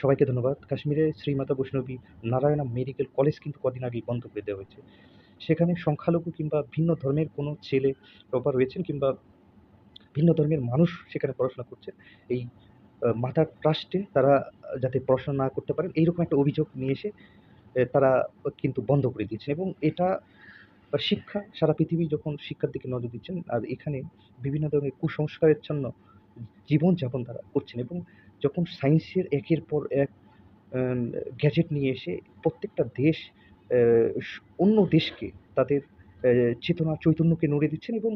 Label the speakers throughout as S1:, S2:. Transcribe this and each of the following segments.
S1: সবাইকে ধন্যবাদ। কাশ্মীরে শ্রীমাতা বৈষ্ণবী নারায়ণা মেডিকেল কলেজ কিন্তু কদিন আগেই বন্ধ করে দেওয়া হয়েছে। সেখানে সংখ্যালঘু কিংবা ভিন্ন ধর্মের কোনো ছেলে টপার রয়েছেন কিংবা ভিন্ন ধর্মের মানুষ সেখানে পড়াশোনা করছে এই মাথার ট্রাস্টে তারা যাতে পড়াশোনা না করতে পারেন, এইরকম একটা অভিযোগ নিয়ে এসে তারা কিন্তু বন্ধ করে দিয়েছেন এবং এটা শিক্ষা, সারা পৃথিবী যখন শিক্ষার দিকে নজর দিচ্ছেন, আর এখানে বিভিন্ন ধরনের কুসংস্কারের জন্য জীবনযাপন তারা করছেন এবং যখন সায়েন্সের একের পর এক গ্যাজেট নিয়ে এসে প্রত্যেকটা দেশ অন্য দেশকে তাদের চেতনা, চৈতন্যকে নড়ে দিচ্ছেন এবং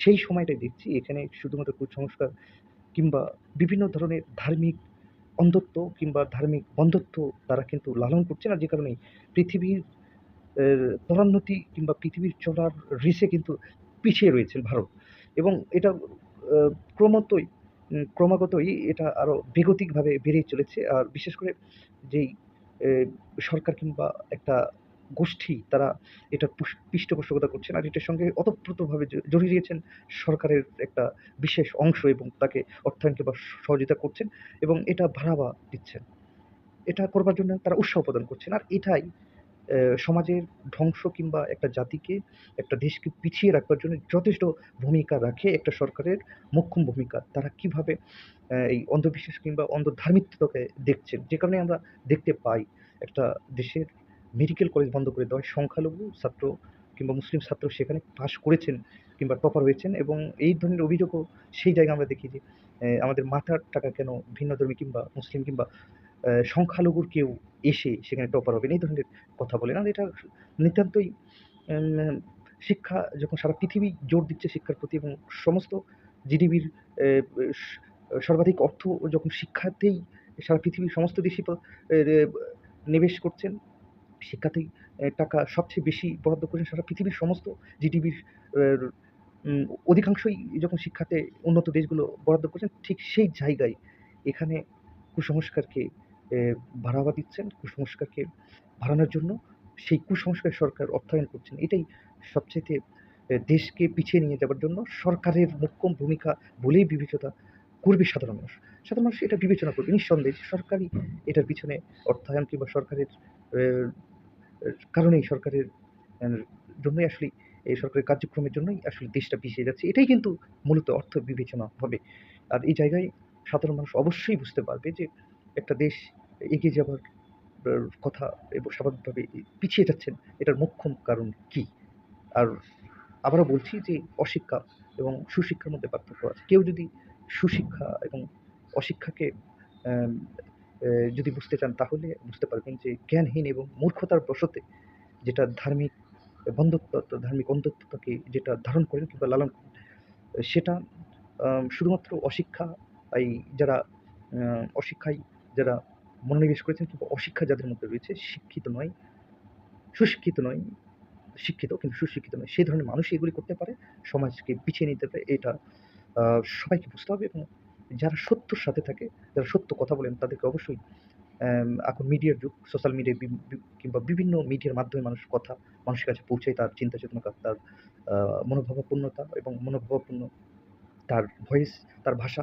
S1: সেই সময়টাই দেখছি এখানে শুধুমাত্র কুসংস্কার কিংবা বিভিন্ন ধরনের ধার্মিক অন্ধত্ব কিংবা ধার্মিক বন্ধত্ব তারা কিন্তু লালন করছে না যে কারণে পৃথিবীর ত্বরান্নতি কিংবা পৃথিবীর চলার রেসে কিন্তু পিছিয়ে রয়েছেন ভারত। এবং এটা ক্রমতই ক্রমাগতই এটা আরও বেগতিকভাবে বেড়েই চলেছে। আর বিশেষ করে যেই সরকার কিংবা একটা গোষ্ঠী তারা এটা পুষ- পৃষ্ঠপোষকতা করছেন আর এটার সঙ্গে অতপ্রতভাবে জড়িয়ে রয়েছেন সরকারের একটা বিশেষ অংশ এবং তাকে অর্থায়ন কিংবা সহযোগিতা করছেন এবং এটা বাড়াবা দিচ্ছেন। এটা করবার জন্য তারা উৎসাহ প্রদান করছেন। আর এটাই সমাজের ধ্বংস কিংবা একটা জাতিকে একটা দেশকে পিছিয়ে রাখবার জন্য যথেষ্ট ভূমিকা রাখে একটা সরকারের মোক্ষম ভূমিকা। তারা কীভাবে এই অন্ধবিশ্বাস কিংবা অন্ধ ধার্মিকতাকে দেখছেন? যে কারণে আমরা দেখতে পাই একটা দেশের মেডিকেল কলেজ বন্ধ করে দেওয়ায় সংখ্যালঘু ছাত্র কিংবা মুসলিম ছাত্র সেখানে পাশ করেছেন কিংবা টপার হয়েছেন এবং এই ধরনের অভিযোগও সেই জায়গায় আমরা দেখি যে আমাদের মাথার টাকা কেন ভিন্ন ধর্মী কিংবা মুসলিম কিংবা সংখ্যালঘুর কেউ এসে সেখানে টপার হবেন এই ধরনের কথা বলেন। আর এটা নিতান্তই শিক্ষা যখন সারা পৃথিবী জোর দিচ্ছে শিক্ষার প্রতি এবং সমস্ত জিডিপির সর্বাধিক অর্থ যখন শিক্ষাতেই সারা পৃথিবীর সমস্ত দেশই নিবেশ করছেন, শিক্ষাতেই টাকা সবচেয়ে বেশি বরাদ্দ করছেন সারা পৃথিবীর সমস্ত জিডিপির অধিকাংশই যখন শিক্ষাতে উন্নত দেশগুলো বরাদ্দ করছেন, ঠিক সেই জায়গায় এখানে কুসংস্কারকে বাড়াবা দিচ্ছেন কুসংস্কারকে বাড়ানোর জন্য। সেই কুসংস্কার সরকার অর্থায়ন করছেন। এটাই সবচেয়ে দেশকে পিছিয়ে নিয়ে যাওয়ার জন্য সরকারের মোক্ষম ভূমিকা বলেই বিবেচনা করবে সাধারণ মানুষ। সাধারণ মানুষ এটা বিবেচনা করবে, নিঃসন্দেহে সরকারই এটার পিছনে অর্থায়ন কিংবা সরকারের কারণেই সরকারের জন্যই আসলে এই সরকারের কার্যক্রমের জন্যই আসলে দেশটা পিছিয়ে যাচ্ছে। এটাই কিন্তু মূলত অর্থ বিবেচনা হবে। আর এই জায়গায় সাধারণ মানুষ অবশ্যই বুঝতে পারবে যে একটা দেশ এগিয়ে যাবার কথা এবং, স্বাভাবিকভাবে পিছিয়ে যাচ্ছেন। এটার মোক্ষম কারণ কি? আর আবারও বলছি যে অশিক্ষা এবং সুশিক্ষার মধ্যে পার্থক্য আছে। কেউ যদি সুশিক্ষা এবং অশিক্ষাকে যদি বুঝতে চান, তাহলে বুঝতে পারবেন যে জ্ঞানহীন এবং মূর্খতার বসতে যেটা ধার্মিক বন্ধত্ব, ধার্মিক অন্ধত্বতাকে যেটা ধারণ করেন কিংবা লালন করেন, সেটা শুধুমাত্র অশিক্ষা, এই যারা অশিক্ষায় যারা মনোনিবেশ করেছেন কিংবা অশিক্ষা যাদের মধ্যে রয়েছে, শিক্ষিত নয়, সুশিক্ষিত নয়, শিক্ষিত কিন্তু সুশিক্ষিত নয়, সেই ধরনের মানুষ এগুলি করতে পারে। সমাজকে পিছিয়ে নিতে পারে, এটা সবাইকে বুঝতে হবে এবং যারা সত্যর সাথে থাকে, যারা সত্য কথা বলেন, তাদেরকে অবশ্যই এখন মিডিয়ার যুগ, সোশ্যাল মিডিয়া কিংবা বিভিন্ন মিডিয়ার মাধ্যমে মানুষ কথা, মানুষের কাছে পৌঁছায় তার চিন্তা চেতনা তার মনোভাবাপূর্ণতা এবং মনোভাবাপূর্ণ তার ভয়েস তার ভাষা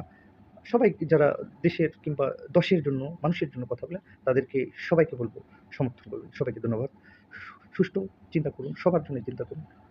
S1: সবাই যারা দেশের কিংবা দশের জন্য, মানুষের জন্য কথা বলেন তাদেরকে সবাইকে বলব, সমর্থন করবেন। সবাইকে ধন্যবাদ। সুস্থ চিন্তা করুন, সবার জন্য চিন্তা করুন।